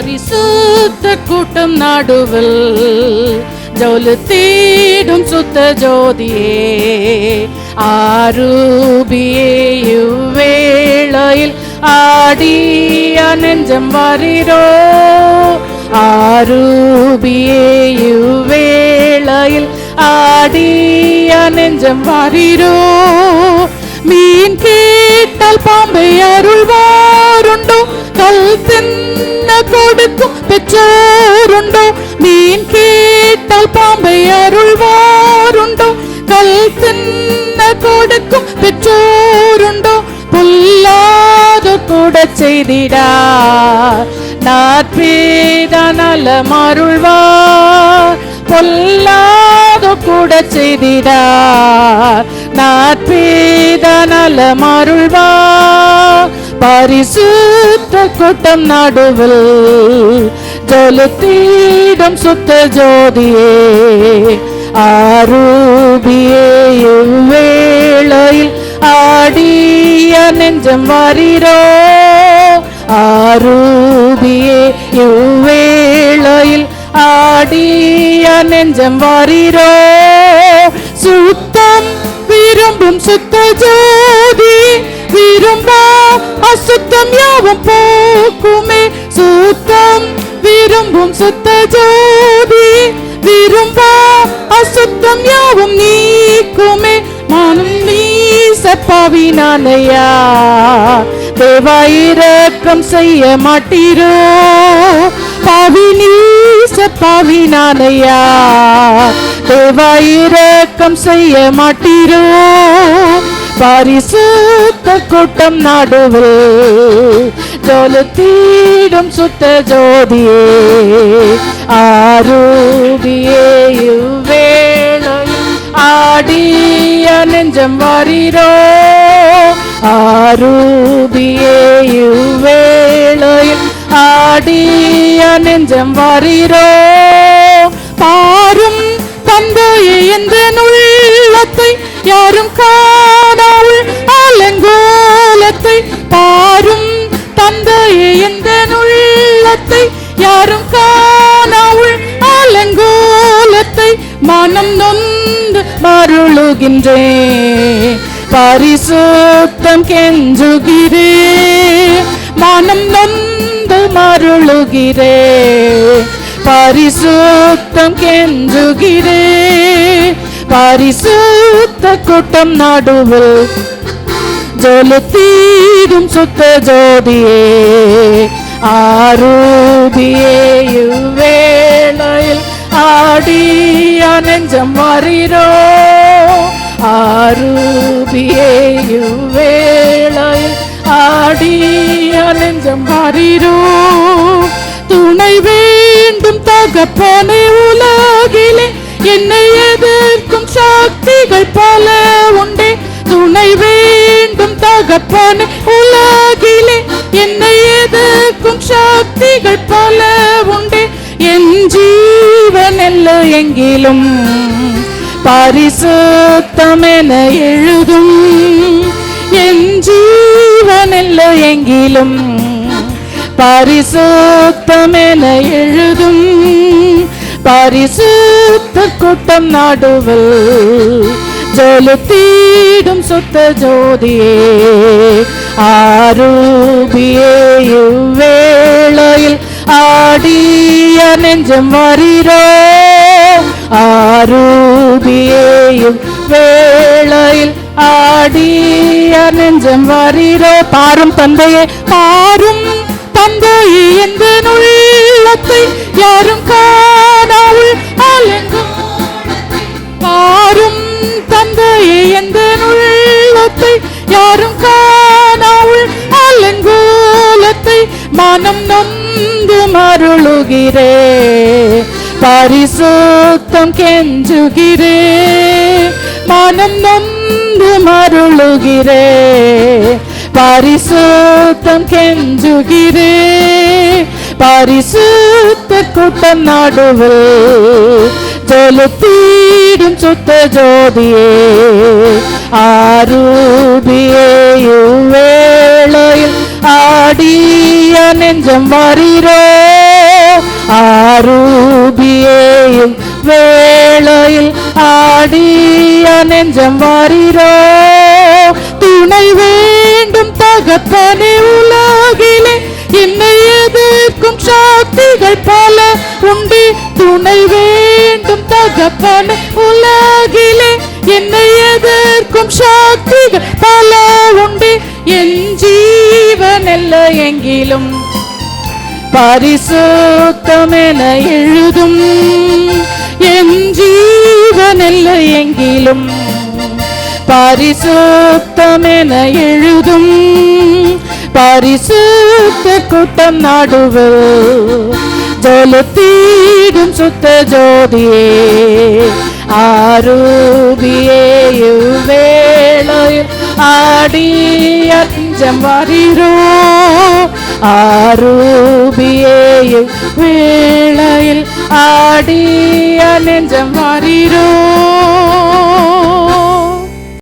பரிசுத்த கூட்டம் நடுவில் ஜோலு தீடும் சுத்த ஜோதியே ஆரூபியே இவ்வேளையில் ஆடிய நெஞ்சம் வரிரோ ஆரூபியே இவ்வேளையில் ஆடிய நெஞ்சம் வரிரோ. மீன் கேட்டால் பாம்பை அருள்வாருண்டோ கல் தென் என்ன கொடுக்கும் பெற்றோருண்டோ? மீன் கேட்டால் பாம்பை அருள்வாருண்டோ? கல் தின்ன கொடுக்கும் பெற்றோருண்டோ? பொல்லாத கூட செய்திடா. நாற்பேத நல பொல்லாத கூட செய்திடார் நாற்பேத நல பரிசுத்த கூட்டம் நடுவில் ஜொலுத்தீடும் சுத்த ஜோதியே ஆரூபியே இவ்வேளையில் ஆடிய நெஞ்சம் வரிரோ ஆரூபியே இவ்வேளையில் ஆடிய நெஞ்சம் வரிரோ சுத்தம் விரும்பும் சுத்த ஜோதி விரும்பா அசுத்தம் யாவும் போக்குமே. சுத்தம் விரும்பும் சுத்த ஜோதி. விரும்பா அசுத்தம் யாவும் நீக்குமே. மனம் வீசப்பாவி நானையா தேவாயிரக்கம் செய்ய மாட்டீரோ. பாவி நீச பாவி நானையா தேவாயிரக்கம் செய்ய மாட்டீரோ. பரிசுத்த கூட்டம் நடுவில் ஜோலத்தீடும் சுத்த ஜோதியே ஆரூபியே இவ்வேளையில் ஆடிய நெஞ்சம் வரிரோ ஆரூபியே இவ்வேளையில் ஆடிய நெஞ்சம் வரிரோ பாரும் தந்தையின் உள்ளத்தை யாரும் கா மனம் நொந்து மருளுகின்றேன் பரிசுத்தம் கெஞ்சுகிறே. மனம் நொந்து மருளுகிறே. பரிசுத்தம் கெஞ்சுகிறே. பரிசுத்த கூட்டம் நடுவில் ஜொலுத்தீடும் சுத்த ஜோதியே. ஆரூபியே இவ்வேளையில் ஆடிய நெஞ்சம் வரிரோ ஆரூபியே இவ்வேளையில் ஆடிய நெஞ்சம் வரிரோ துணை வேண்டும் தகப்பனை உலகிலே என்னை எதிர்க்கும் சக்திகள் பல உண்டே. துணை வேண்டும் தகப்பனை உலகிலே என்னை எதிர்க்கும் சக்திகள் பல உண்டே. எங்கிலும் பரிசுத்தம் என எழுதும் என் ஜீவன் எங்கிலும் பரிசுத்தம் என எழுதும் பரிசுத்த கூட்டம் நாடுவல் ஜொலுத்தீடும் சுத்த ஜோதியே ஆரூபியே இவ்வேளையில் ஆடிய நெஞ்சம் வரிரோ ஆரூபியே இவ்வேளையில் ஆடிய நெஞ்சம் வரிரோ பாரும் தந்தையே பாரும் தந்தையே எந்த உள்ளத்தை யாரும் காணாமல் அலங்கும் பாரும் தந்தையே எந்த உள்ளத்தை யாரும் காணாமல் அலங்கோலத்தை மனம் நொந்து மருளுகிறே பரிசுத்தம் கெஞ்சுகிறே மனம் நொந்து மருளுகிறே. பரிசுத்தம் கெஞ்சுகிறே பரிசுத்த கூட்டம் நடுவில் ஜொலுத்தீடும் சுத்த ஜோதியே. ஆரூபியே இவ்வேளையில் ஆடிய நெஞ்சம் வரிரோ ஆரூபியேயும் வேளையில் ஆடிய நெஞ்சம் வாரிரோ? துணை வேண்டும் தகப்பனே உலகிலே. என்னை எதிர்க்கும் சக்திகள் பல உண்டு. துணை வேண்டும் தகப்பனே உலகிலே. என்னை எதிர்க்கும் சக்திகள் பல உண்டு. என் ஜீவன் எல்ல எங்கிலும் பரிசுத்தம் என எழுதும் என் ஜீவன் அல்ல எங்கிலும் பரிசுத்தம் என எழுதும் பரிசுத்த கூட்டம் நடுவில் ஜொலித்தீடும் சுத்த ஜோதியே ஆரூபியே வேளையில் ஆடிய நெஞ்சம் வாரிரோ